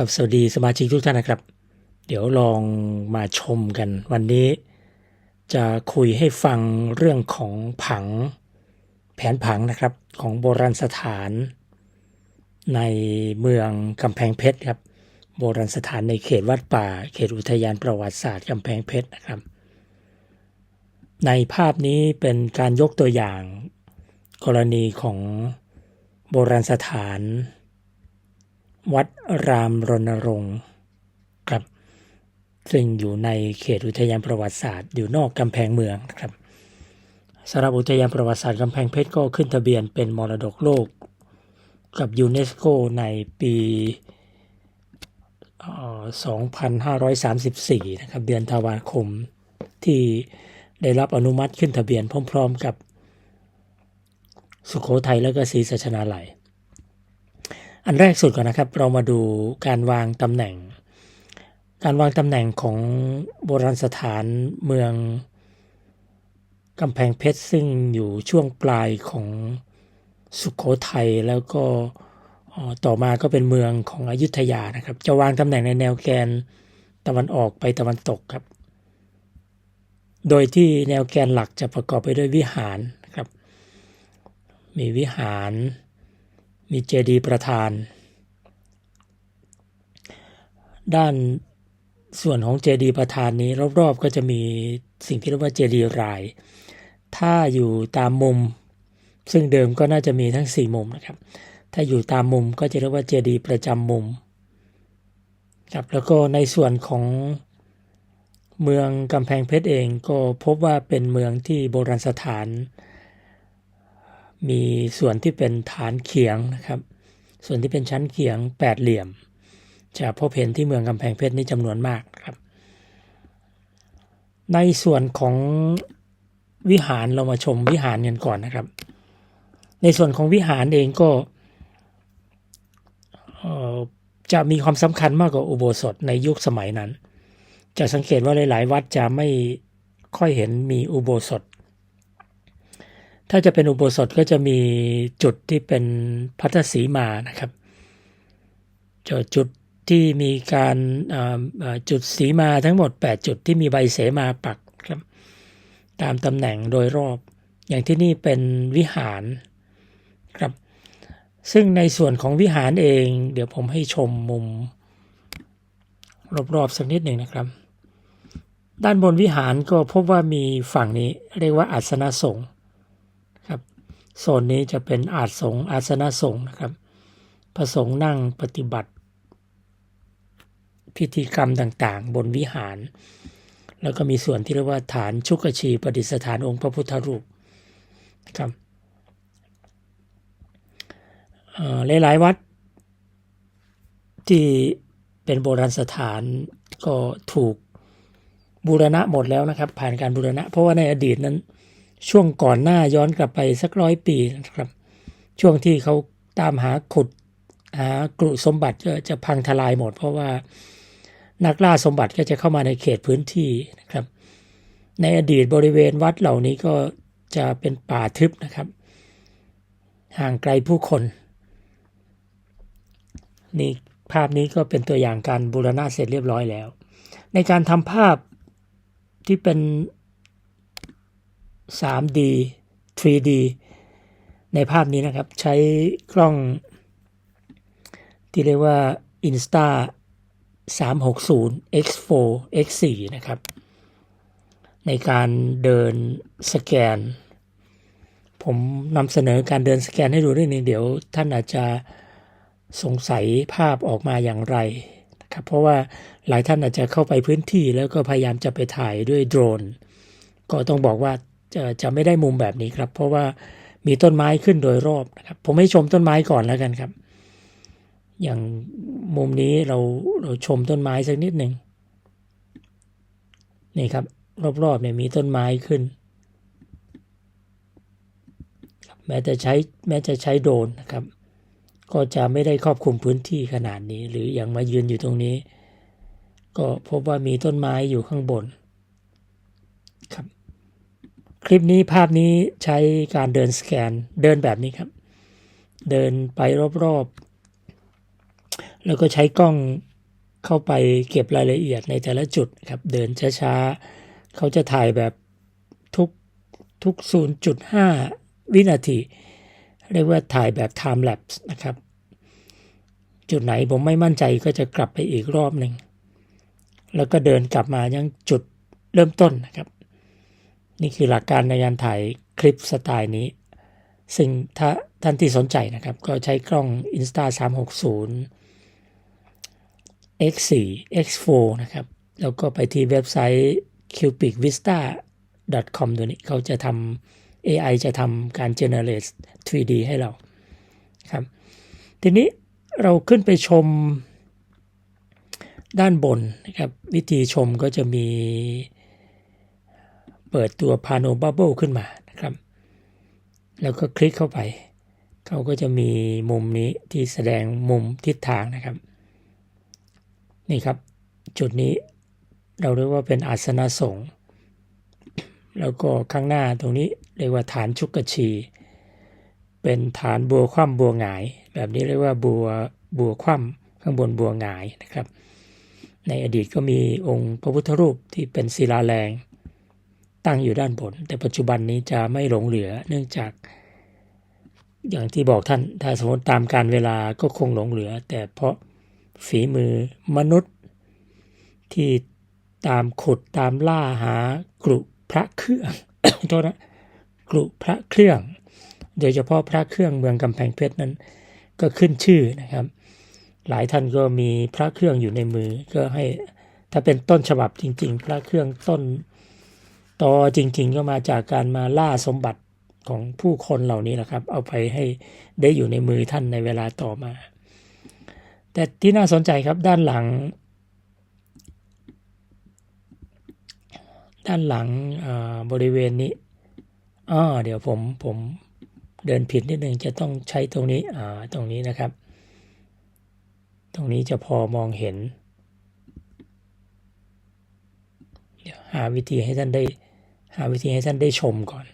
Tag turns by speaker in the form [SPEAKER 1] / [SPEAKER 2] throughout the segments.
[SPEAKER 1] ครับสวัสดีสมาชิกทุกท่านนะครับ เดี๋ยวลองมาชมกัน วันนี้ จะคุยให้ฟังเรื่องของผัง แผนผังนะครับของโบราณสถาน ในเมืองกำแพงเพชรครับโบราณสถานในเขตวัดป่า เขตอุทยานประวัติศาสตร์กำแพงเพชรนะครับ ในภาพนี้เป็นการยกตัวอย่าง กรณีของโบราณสถาน วัดรามรณรงค์ครับ ซึ่งอยู่ในเขตอุทยานประวัติศาสตร์อยู่นอกกำแพงเมืองนะครับสำหรับอุทยานประวัติศาสตร์กำแพงเพชรก็ขึ้นทะเบียนเป็นมรดกโลก กับยูเนสโกในปี 2534 นะครับ เดือนธันวาคมที่ได้รับอนุมัติขึ้นทะเบียนพร้อม ๆ กับสุขโขทัยแล้วก็ศรีสัชนาลัย อันแรกสุดก่อนนะครับ เรามาดูการวางตำแหน่ง การวางตำแหน่งของโบราณสถานเมืองกำแพงเพชรซึ่งอยู่ช่วงปลายของสุขโขทัยแล้วก็ต่อมาก็เป็นเมืองของอยุธยานะครับ จะวางตำแหน่งในแนวแกนตะวันออกไปตะวันตกครับ โดยที่แนวแกนหลักจะประกอบไปด้วยวิหารครับ มีวิหาร มีเจดีย์ประธาน ด้านส่วนของเจดีย์ประธานนี้รอบๆก็จะมีสิ่งที่เรียกว่าเจดีย์ราย ถ้าอยู่ตามมุม ซึ่งเดิมก็น่าจะมีทั้ง 4 มุมนะครับ ถ้าอยู่ตามมุมก็จะเรียกว่าเจดีย์ประจำมุมครับแล้วก็ในส่วนของเมืองกำแพงเพชรเองก็พบว่าเป็นเมืองที่โบราณสถาน มีส่วนที่เป็นฐานเขียงนะครับ ส่วนที่เป็นชั้นเขียงแปดเหลี่ยม จะพบเห็นที่เมืองกำแพงเพชรนี่จำนวนมากครับ ในส่วนของวิหารเรามาชมวิหารกันก่อนนะครับ ในส่วนของวิหารเองก็จะมีความสำคัญมากกว่าอุโบสถในยุคสมัยนั้น จะสังเกตว่าหลาย ๆ วัดจะไม่ค่อยเห็นมีอุโบสถ ถ้าจะเป็นอุโบสถก็จะมีจุดที่เป็นพัทธสีมานะครับจะจุดที่มีการจุดสีมาทั้งหมด 8 จุดที่มีใบเสมาปักครับตามตำแหน่งโดยรอบ อย่างที่นี่เป็นวิหารครับ ซึ่งในส่วนของวิหารเอง เดี๋ยวผมให้ชมมุม รอบๆสักนิดหนึ่งนะครับ ด้านบนวิหารก็พบว่ามีฝั่งนี้เรียกว่าอาสนสงฆ์ ครับโซนนี้จะเป็นอาสงอาสนะสงฆ์นะครับพระสงฆ์นั่งปฏิบัติ พิธีกรรมต่างๆ บนวิหาร แล้วก็มีส่วนที่เรียกว่าฐานชุกชีประดิษฐานองค์พระพุทธรูปครับเอ่อหลายๆวัด ที่เป็นโบราณสถานก็ถูกบูรณะหมดแล้วนะครับ ผ่านการบูรณะ เพราะว่าในอดีตนั้น ช่วงก่อนหน้าย้อนกลับไปสักร้อยปีนะครับ ช่วงที่เขาตามหาขุดหากรุสมบัติก็จะพังทลายหมด เพราะว่านักล่าสมบัติก็จะเข้ามาในเขตพื้นที่นะครับ ในอดีตบริเวณวัดเหล่านี้ก็จะเป็นป่าทึบนะครับ ห่างไกลผู้คนนี่ภาพนี้ก็เป็นตัวอย่างการบูรณะเสร็จเรียบร้อยแล้ว ในการทำภาพที่เป็น 3D 3D ในภาพนี้นะครับใช้กล้อง ที่เรียกว่า Insta 360 X4 X4 นะครับ ในการเดินสแกน ผมนำเสนอการเดินสแกนให้ดูด้วยนึงเดี๋ยวท่านอาจจะสงสัยภาพออกมาอย่างไรนะครับเพราะว่าหลายท่านอาจจะเข้าไปพื้นที่แล้วก็พยายามจะไปถ่ายด้วยโดรน ก็ต้องบอกว่า จะจะไม่ได้มุมแบบนี้ครับ เพราะว่ามีต้นไม้ขึ้นโดยรอบนะครับผมให้ชมต้นไม้ก่อนแล้วกันครับ อย่างมุมนี้เราเราชมต้นไม้สักนิดหนึ่งนี่ครับ รอบๆเนี่ยมีต้นไม้ขึ้นแม้แต่ใช้แม้จะใช้โดรนนะครับ ก็จะไม่ได้ครอบคลุมพื้นที่ขนาดนี้ หรืออย่างมายืนอยู่ตรงนี้ ก็พบว่ามีต้นไม้อยู่ข้างบนครับ คลิปนี้ภาพนี้ใช้การเดินสแกนเดินแบบนี้ครับ เดินไปรอบๆ แล้วก็ใช้กล้องเข้าไปเก็บรายละเอียดในแต่ละจุดครับ เดินช้าๆ เขาจะถ่ายแบบทุกทุก 0.5 วินาที เรียกว่าถ่ายแบบ time lapse นะครับ จุดไหนผมไม่มั่นใจก็จะกลับไปอีกรอบหนึ่ง แล้วก็เดินกลับมายังจุดเริ่มต้นนะครับ นี่คือหลักการในการถ่ายคลิปสไตล์นี้ ซึ่งถ้าท่านที่สนใจนะครับก็ใช้กล้อง Insta 360 X4 X4 นะครับ แล้วก็ไปที่เว็บไซต์ cupidvista.com ตัวนี้เขาจะทำ AI จะทำการ generate 3D ให้เราครับ ทีนี้เราขึ้นไปชมด้านบนนะครับ วิธีชมก็จะมี เปิดตัว Pano Bubble ขึ้นมานะครับ แล้วก็คลิกเข้าไป เขาก็จะมีมุมนี้ที่แสดงมุมทิศทางนะครับ นี่ครับ จุดนี้เราเรียกว่าเป็นอาสนะสงฆ์แล้วก็ข้างหน้าตรงนี้เรียกว่าฐานชุกกชี เป็นฐานบัวคว่ำบัวหงาย แบบนี้เรียกว่าบัวบัวคว่ำข้างบนบัวหงายนะครับ ในอดีตก็มีองค์พระพุทธรูปที่เป็นศิลาแรง ตั้งอยู่ด้านบน แต่ปัจจุบันนี้จะไม่หลงเหลือ เนื่องจาก อย่างที่บอกท่านถ้าสมมติตามการเวลาก็คงหลงเหลือ แต่เพราะฝีมือมนุษย์ ที่ตามขุดตามล่าหากรุพระเครื่องโทษนะกรุพระเครื่อง โดยเฉพาะพระเครื่องเมืองกำแพงเพชรนั้น ก็ขึ้นชื่อนะครับ หลายท่านก็มีพระเครื่องอยู่ในมือก็ให้ถ้าเป็นต้นฉบับจริง ๆ พระเครื่องต้น ตอจริง ๆ ก็มาจากการมาล่าสมบัติของผู้คนเหล่านี้แหละครับ เอาไปให้ได้อยู่ในมือท่านในเวลาต่อมา แต่ที่น่าสนใจครับด้านหลัง ด้านหลังบริเวณนี้อ๋อเดี๋ยวผมผมเดินผิดนิดนึงจะต้องใช้ตรงนี้อ่าตรงนี้นะครับ ตรงนี้จะพอมองเห็น เดี๋ยวหาวิธีให้ท่านได้ หาวิธีให้ท่านได้ชมก่อน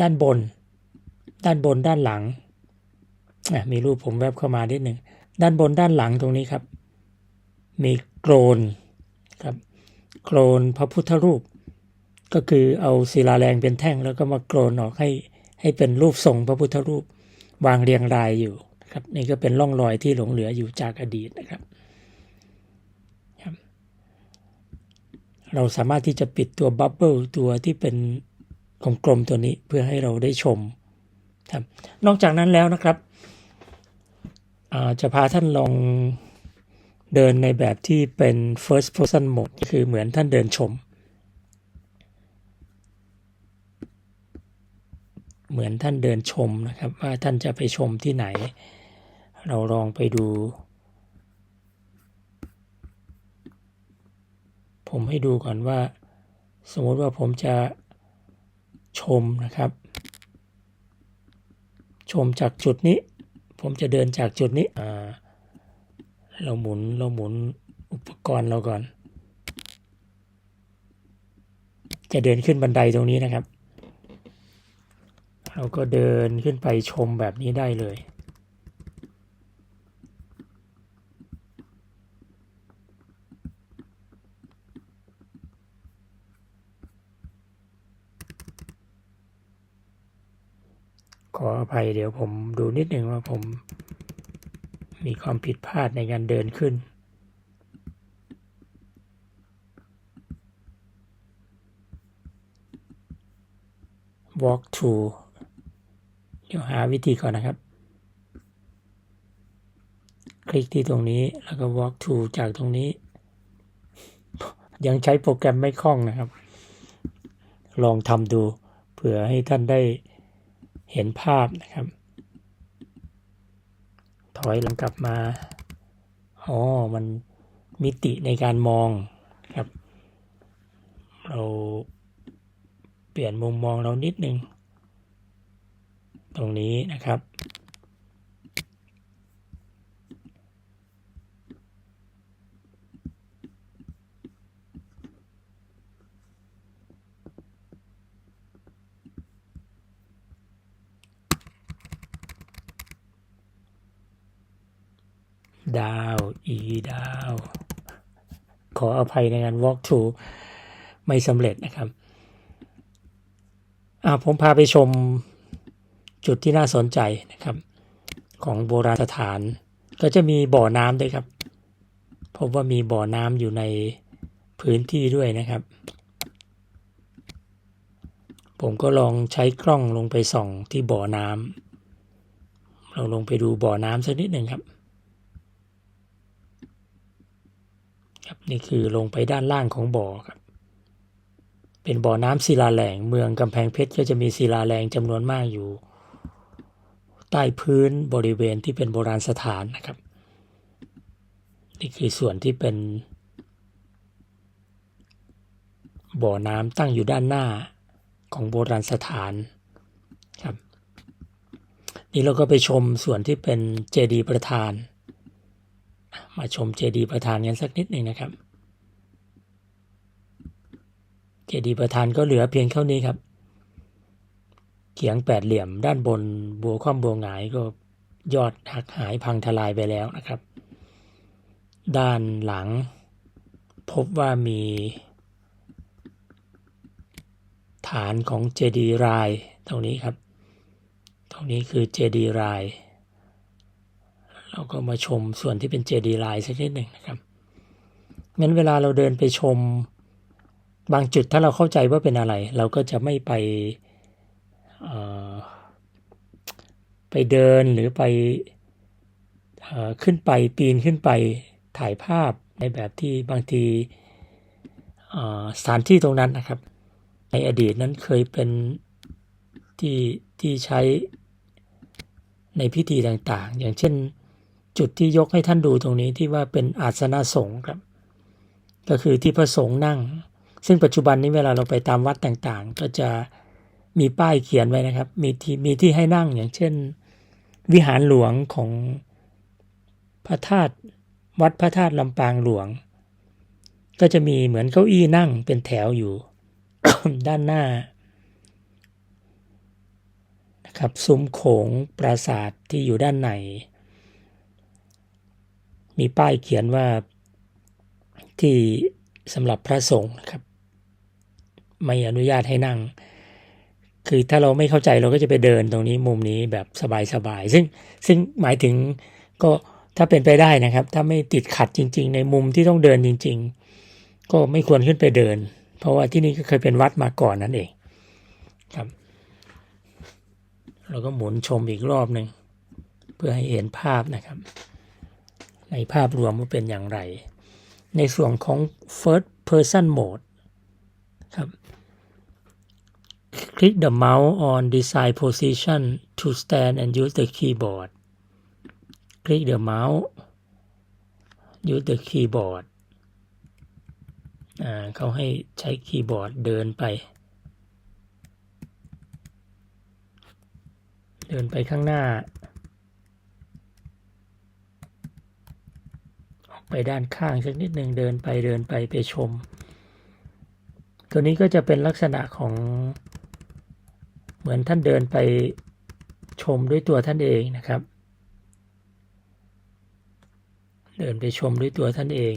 [SPEAKER 1] ด้านบน ด้านบนด้านหลัง มีรูปผมแวบเข้ามานิดหนึ่ง ด้านบนด้านหลังตรงนี้ครับ มีโกรนครับโกรนพระพุทธรูป ก็คือเอาศิลาแรงเป็นแท่งแล้วก็มาโกรนออกให้ให้เป็นรูปทรงพระพุทธรูป วางเรียงรายอยู่ครับนี่ก็เป็นร่องรอยที่หลงเหลืออยู่จากอดีตนะครับ เราสามารถที่จะปิดตัวบับเบิลตัวที่เป็นกลมๆตัวนี้เพื่อให้เราได้ชมครับนอกจากนั้นแล้วนะครับจะพาท่านลองเดินในแบบที่เป็น first person mode คือเหมือนท่านเดินชม เหมือนท่านเดินชมนะครับ ว่าท่านจะไปชมที่ไหน เราลองไปดู ผมให้ดูก่อนว่า สมมติว่าผมจะชมนะครับ ชมจากจุดนี้ ผมจะเดินจากจุดนี้เราหมุนเราหมุนอุปกรณ์เราก่อน จะเดินขึ้นบันไดตรงนี้นะครับ เราก็เดินขึ้นไปชมแบบนี้ได้เลย ขออภัย เดี๋ยวผมดูนิดหนึ่งว่าผมมีความผิดพลาดในการเดินขึ้น walk to เดี๋ยวหาวิธีก่อนนะครับ คลิกที่ตรงนี้แล้วก็ walk to จากตรงนี้ ยังใช้โปรแกรมไม่คล่องนะครับ ลองทำดู เผื่อให้ท่านได้ เห็นภาพนะครับ ถอยหลังกลับมา อ๋อ มันมิติในการมองครับ เราเปลี่ยนมุมมองเรานิดนึง ตรงนี้นะครับ ดาว อีดาว ข ออภัยในการ walk through ไม่สำเร็จนะครับผมพาไปชมจุดที่น่าสนใจนะครับ ของโบราณสถาน ก็จะมีบ่อน้ำด้วยครับ พบว่ามีบ่อน้ำอยู่ในพื้นที่ด้วยนะครับ ผมก็ลองใช้กล้องลงไปส่องที่บ่อน้ำเราลงไปดูบ่อน้ำสักนิดหนึ่งครับ ครับนี่คือลงไปด้านล่างของบ่อครับ เป็นบ่อน้ำศิลาแรงเมืองกำแพงเพชรก็จะมีศิลาแรงจำนวนมากอยู่ ใต้พื้นบริเวณที่เป็นโบราณสถานนะครับ นี่คือส่วนที่เป็น บ่อน้ำตั้งอยู่ด้านหน้าของโบราณสถานครับ นี่เราก็ไปชมส่วนที่เป็นเจดีย์ประธาน มาชมเจดีย์ประธานกันสักนิดหนึ่งนะครับ เจดีย์ประธานก็เหลือเพียงเท่านี้ครับ เขียงแปดเหลี่ยมด้านบนบัวคว่ำบัวหงายก็ยอดหักหายพังทลายไปแล้วนะครับ ด้านหลังพบว่ามี ฐานของเจดีรายตรงนี้ครับ ตรงนี้คือเจดีราย เราก็มาชมส่วนที่เป็นเจดีรายสักนิดหนึ่งนะครับงั้นเวลาเราเดินไปชมบางจุดถ้าเราเข้าใจว่าเป็นอะไร เราก็จะไม่ไปไปเดินหรือไปขึ้นไปปีนขึ้นไปถ่ายภาพในแบบที่บางทีสถานที่ตรงนั้นนะครับ ในอดีตนั้นเคยเป็นที่ที่ใช้ในพิธีต่างๆ อย่างเช่น จุดที่ยกให้ท่านดูตรงนี้ที่ว่าเป็นอาสนะสงฆ์ครับ ก็คือที่พระสงฆ์นั่ง ซึ่งปัจจุบันนี้เวลาเราไปตามวัดต่างๆ ก็จะมีป้ายเขียนไว้นะครับ มีที่มีที่ให้นั่งอย่างเช่น วิหารหลวงของพระธาตุวัดพระธาตุลำปางหลวง ก็จะมีเหมือนเก้าอี้นั่งเป็นแถวอยู่ ด้านหน้านะครับซุ้มโขงปราสาทที่อยู่ด้านใน มีป้ายเขียนว่าที่สำหรับพระสงฆ์นะครับ ไม่อนุญาตให้นั่ง คือถ้าเราไม่เข้าใจเราก็จะไปเดินตรงนี้มุมนี้แบบสบายๆซึ่งซึ่งหมายถึงก็ถ้าเป็นไปได้นะครับ ถ้าไม่ติดขัดจริง ๆ ในมุมที่ต้องเดินจริง ๆ ก็ไม่ควรขึ้นไปเดิน เพราะว่าที่นี่ก็เคยเป็นวัดมาก่อนนั่นเองครับเราก็หมุนชมอีกรอบหนึ่งเพื่อให้เห็นภาพนะครับ ในภาพรวมว่าเป็นอย่างไร ในส่วนของ first person mode ครับ click the mouse on design position to stand and use the keyboard click the mouse use the keyboard เขาให้ใช้คีย์บอร์ดเดินไป เดินไปข้างหน้า ออก ไปด้านข้างสักนิดหนึ่งเดินไปเดินไปไปชม ตัวนี้ก็จะเป็นลักษณะของ เหมือนท่านเดินไปชมด้วยตัวท่านเองนะครับ เดินไปชมด้วยตัวท่านเอง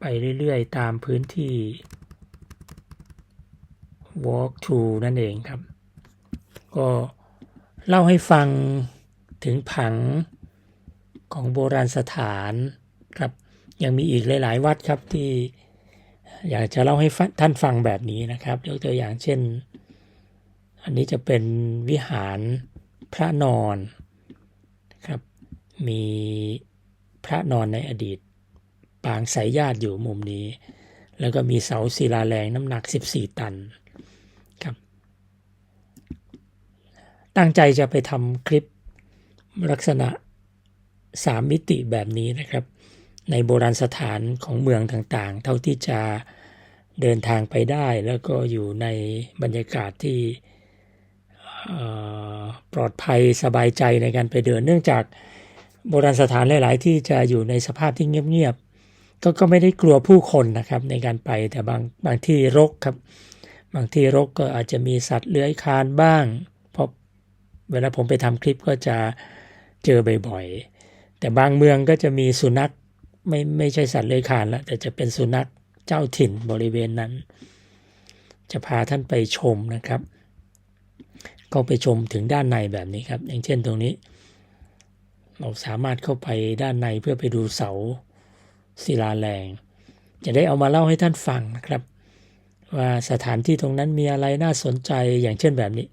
[SPEAKER 1] ไปเรื่อยๆ ตามพื้นที่ walk to นั่นเองครับ ก็เล่าให้ฟังถึงผัง ของโบราณสถานครับ ยังมีอีกหลาย ๆ วัดครับที่อยากจะเล่าให้ท่านฟังแบบนี้นะครับยกตัวอย่างเช่น อันนี้จะเป็นวิหารพระนอนครับ มีพระนอนในอดีตปางสายญาติอยู่มุมนี้ แล้วก็มีเสาศิลาแรงน้ำหนัก 14 ตันครับ ตั้งใจจะไปทำคลิปลักษณะ 3 มิติแบบนี้นะครับ ในโบราณสถานของเมืองต่างๆ เท่าที่จะเดินทางไปได้แล้วก็อยู่ในบรรยากาศที่ปลอดภัยสบายใจในการไปเดิน เนื่องจากโบราณสถานหลาย ๆ ที่จะอยู่ในสภาพที่เงียบก็ก็ไม่ได้กลัวผู้คนนะครับในการไปแต่บางบางที่รกครับ บางที่รกก็อาจจะมีสัตว์เลื้อยคานบ้างเพราะเวลาผมไปทำคลิปก็จะเจอบ่อย แต่บางเมืองก็จะมีสุนัขไม่ไม่ใช่สัตว์เลื้อยคลานล้วแต่จะเป็นสุนัขเจ้าถิ่นบริเวณนั้น จะพาท่านไปชมนะครับ ก็ไปชมถึงด้านในแบบนี้ครับ อย่างเช่นตรงนี้ เราสามารถเข้าไปด้านในเพื่อไปดูเสาศิลาแรง จะได้เอามาเล่าให้ท่านฟังนะครับ ว่าสถานที่ตรงนั้นมีอะไรน่าสนใจอย่างเช่นแบบนี้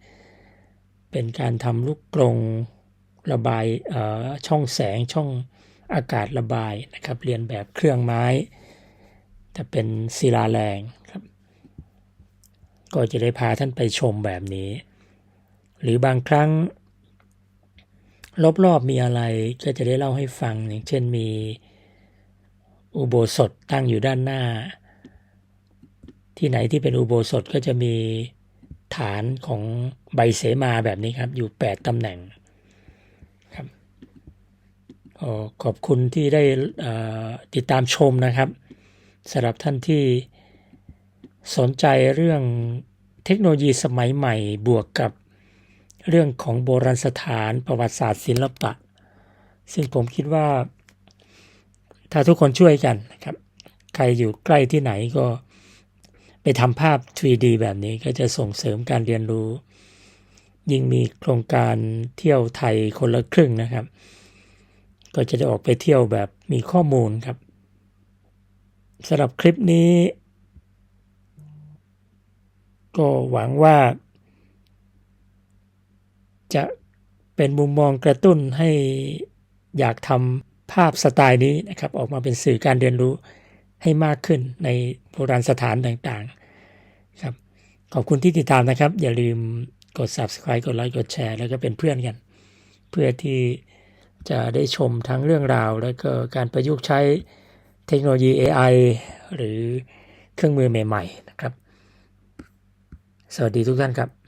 [SPEAKER 1] เป็นการทำลูกกรง ระบายช่องแสงช่องอากาศระบายนะครับ เรียนแบบเครื่องไม้ แต่เป็นศิลาแรงครับ ก็จะได้พาท่านไปชมแบบนี้ หรือบางครั้ง รอบๆมีอะไรก็จะได้เล่าให้ฟังอย่างเช่นมีอุโบสถตั้งอยู่ด้านหน้า ที่ไหนที่เป็นอุโบสถก็จะมีฐานของใบเสมาแบบนี้ครับ อยู่ 8ตำแหน่ง ขอบคุณที่ได้ติดตามชมนะครับสำหรับท่านที่สนใจเรื่องเทคโนโลยีสมัยใหม่บวกกับเรื่องของโบราณสถานประวัติศาสตร์ศิลปะ ซึ่งผมคิดว่า ถ้าทุกคนช่วยกันนะครับ ใครอยู่ใกล้ที่ไหนก็ไปทำภาพ 3D แบบนี้ก็จะส่งเสริมการเรียนรู้ ยิ่งมีโครงการเที่ยวไทยคนละครึ่งนะครับ ก็จะได้ออกไปเที่ยวแบบมีข้อมูลครับสำหรับคลิปนี้ ก็หวังว่า จะเป็นมุมมองกระตุ้นให้อยากทำภาพสไตล์นี้นะครับ ออกมาเป็นสื่อการเรียนรู้ให้มากขึ้นในโบราณสถานต่างๆครับขอบคุณที่ติดตามนะครับ อย่าลืมกด subscribe กดไลค์กดแชร์ แล้วก็เป็นเพื่อนกัน เพื่อที่ จะได้ชมทั้งเรื่องราว และก็การประยุกต์ใช้เทคโนโลยี AI หรือเครื่องมือใหม่ ๆ นะครับ สวัสดีทุกท่านครับ